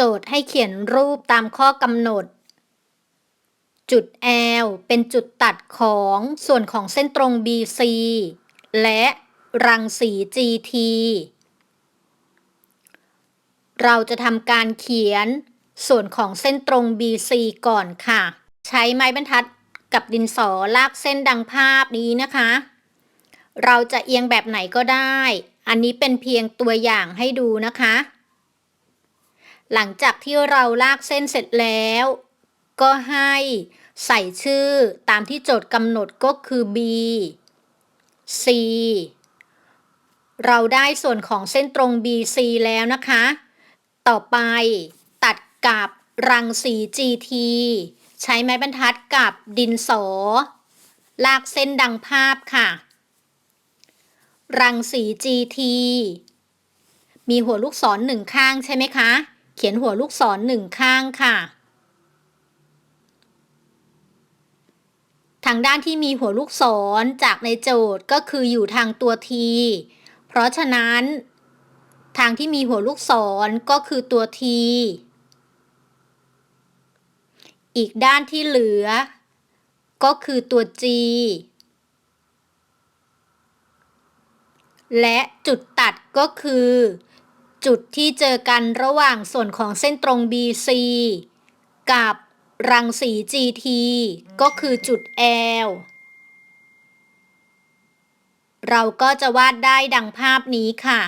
โจทย์ให้เขียนรูปตามข้อกำหนด จุด L เป็นจุดตัดของส่วนของเส้นตรง BC และรังสี GT เราจะทำการเขียนส่วนของเส้นตรง BC ก่อนค่ะ ใช้ไม้บรรทัดกับดินสอลากเส้นดังภาพนี้นะคะ เราจะเอียงแบบไหนก็ได้ อันนี้เป็นเพียงตัวอย่างให้ดูนะคะ หลังจากที่เราลากเส้นเสร็จแล้ว ก็ให้ใส่ชื่อตามที่โจทย์กำหนดก็คือ B C เราได้ส่วนของเส้นตรง BC แล้วนะคะ ต่อไปตัดกับรังสี GT ใช้ไม้บรรทัดกับดินสอ ลากเส้นดังภาพค่ะ รังสี GT มีหัวลูกศรหนึ่งข้างใช่ไหมคะ เขียนหัวลูกศรหนึ่งข้างค่ะ ทางด้านที่มีหัวลูกศรจากในโจทย์ก็คืออยู่ทางตัว T เพราะฉะนั้น ทางที่มีหัวลูกศรก็คือตัว T อีกด้านที่เหลือ ก็คือตัว G และจุดตัดก็คือ จุดที่เจอกันระหว่างส่วนของเส้นตรง BC กับรังสี GT ก็คือจุด L เราก็จะวาดได้ดังภาพนี้ค่ะ